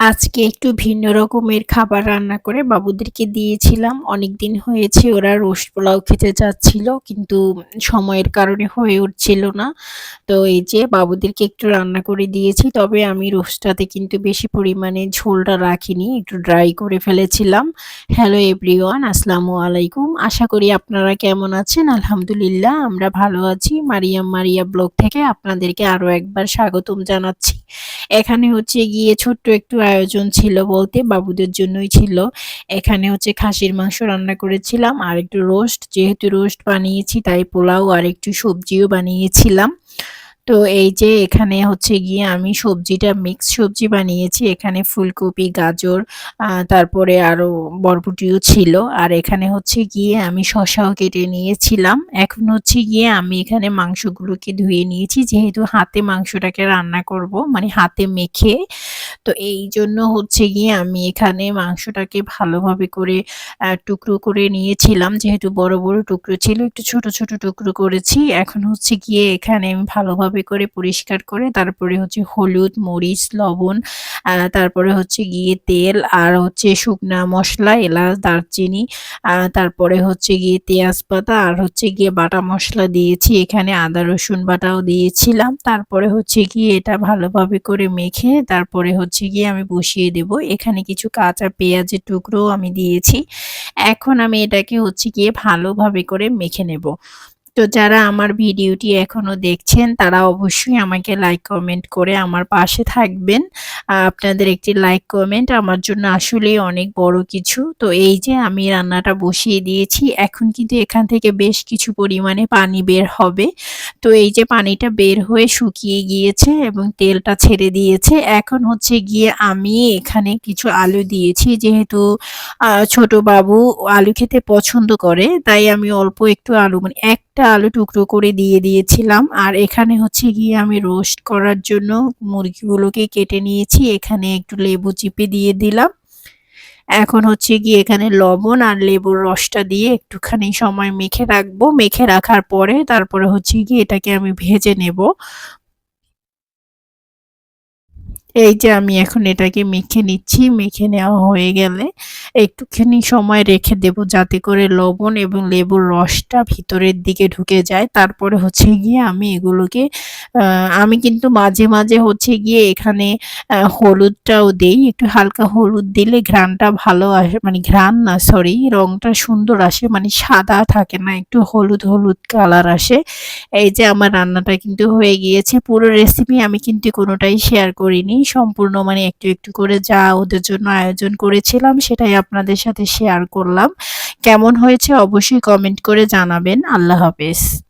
আজকে একটু ভিন্ন রকমের খাবার রান্না করে বাবুদেরকে দিয়েছিলাম। অনেক দিন হয়েছে ওরা রোস্ট পোলাও খেতে চাচ্ছিল, কিন্তু সময়ের কারণে হয়ে উঠছিল না। তো এই যে বাবুদেরকে একটু রান্না করে দিয়েছি। তবে আমি রোস্টটাতে কিন্তু বেশি পরিমাণে ঝোলটা রাখিনি। একটু ড্রাই করে ফেলেছিলাম। হ্যালো এভরিওয়ান, আসসালামু আলাইকুম। আশা করি আপনারা কেমন আছেন? আলহামদুলিল্লাহ, আমরা ভালো আছি। মারিয়াম মারিয়া ব্লগ থেকে আপনাদেরকে আরও একবার স্বাগতম জানাচ্ছি। এখানে হচ্ছে গিয়ে ছোট্ট একটু আয়োজন ছিল বলতে বাবুদের জন্যই ছিল। এখানে হচ্ছে খাসির মাংস রান্না করেছিলাম, আর একটু রোস্ট, যেহেতু রোস্ট বানিয়েছি তাই পোলাও আর একটু সবজিও বানিয়েছিলাম। তো এই যে এখানে হচ্ছে গিয়ে আমি সবজিটা মিক্স সবজি বানিয়েছি, এখানে ফুলকপি, গাজর তারপরে আরও বরবটিও ছিল। আর এখানে হচ্ছে গিয়ে আমি শশাও কেটে নিয়েছিলাম। এখন হচ্ছে গিয়ে আমি এখানে মাংসগুলোকে ধুয়ে নিয়েছি, যেহেতু হাতে মাংসটাকে রান্না করব মানে হাতে মেখে তো এই জন্য হচ্ছে গিয়ে আমি এখানে মাংসটাকে ভালোভাবে করে টুকরো করে নিয়েছিলাম। যেহেতু বড় বড় টুকরো ছিল, একটু ছোট ছোট টুকরো করেছি। এখন হচ্ছে গিয়ে এখানে আমি ভালোভাবে করে পরিষ্কার করে, তারপরে হচ্ছে হলুদ, মরিচ, লবণ তারপরে হচ্ছে গিয়ে তেল আর হচ্ছে শুকনা মশলা, এলাচ, দারচিনি তারপরে হচ্ছে গিয়ে তেজপাতা আর হচ্ছে গিয়ে বাটা মশলা দিয়েছি। এখানে আদা, রসুন বাটাও দিয়েছিলাম। তারপরে হচ্ছে গিয়ে এটা ভালোভাবে করে মেখে, তারপরে হচ্ছে গিয়ে আমি বসিয়ে দেব। এখানে কিছু কাঁচা পেঁয়াজের টুকরো আমি দিয়েছি। এখন আমি এটাকে হচ্ছে গিয়ে ভালোভাবে করে মেখে নেব। তো যারা আমার ভিডিওটি এখনও দেখছেন, তারা অবশ্যই আমাকে লাইক কমেন্ট করে আমার পাশে থাকবেন। আপনাদের একটি লাইক কমেন্ট আমার জন্য আসলেই অনেক বড় কিছু। তো এই যে আমি রান্নাটা বসিয়ে দিয়েছি, এখন কিন্তু এখান থেকে বেশ কিছু পরিমাণে পানি বের হবে। তো এই যে পানিটা বের হয়ে শুকিয়ে গিয়েছে এবং তেলটা ছেড়ে দিয়েছে। এখন হচ্ছে গিয়ে আমি এখানে কিছু আলু দিয়েছি, যেহেতু ছোট বাবু আলু খেতে পছন্দ করে, তাই আমি অল্প একটু আলু মানে একটা আলু টুকরো করে দিয়ে দিয়েছিলাম। আর এখানে হচ্ছে গিয়ে আমি রোস্ট করার জন্য মুরগিগুলোকে কেটে নিয়েছি। এখানে একটু লেবু চিপে দিয়ে দিলাম। এখন হচ্ছে গিয়ে এখানে লবণ আর লেবুর রসটা দিয়ে একটুখানি সময় মেখে রাখব। মেখে রাখার পরে তারপরে হচ্ছে গিয়ে এটাকে আমি ভেজে নেব। এই যে আমি এখন এটাকে মেখে নিচ্ছি, মেখে নেওয়া হয়ে গেলে একটুখানি সময় রেখে দেব যাতে করে লবণ এবং লেবুর রসটা ভিতরের দিকে ঢুকে যায়। তারপরে হচ্ছে গিয়ে আমি এগুলোকে আমি কিন্তু মাঝে মাঝে হচ্ছে গিয়ে এখানে হলুদটাও দেই। একটু হালকা হলুদ দিলে ঘ্রাণটা ভালো আসে মানে ঘ্রাণ না সরি রংটা সুন্দর আসে মানে সাদা থাকে না, একটু হলুদ হলুদ কালার আসে। এই যে আমার রান্নাটা কিন্তু হয়ে গিয়েছে। পুরো রেসিপি আমি কিন্তু কোনোটাই শেয়ার করিনি। সম্পূর্ণ মানে একটু একটু করে যা ওদের জন্য আয়োজন করেছিলাম সেটাই আপনাদের সাথে শেয়ার করলাম। কেমন হয়েছে অবশ্যই কমেন্ট করে জানাবেন। আল্লাহ হাফেজ।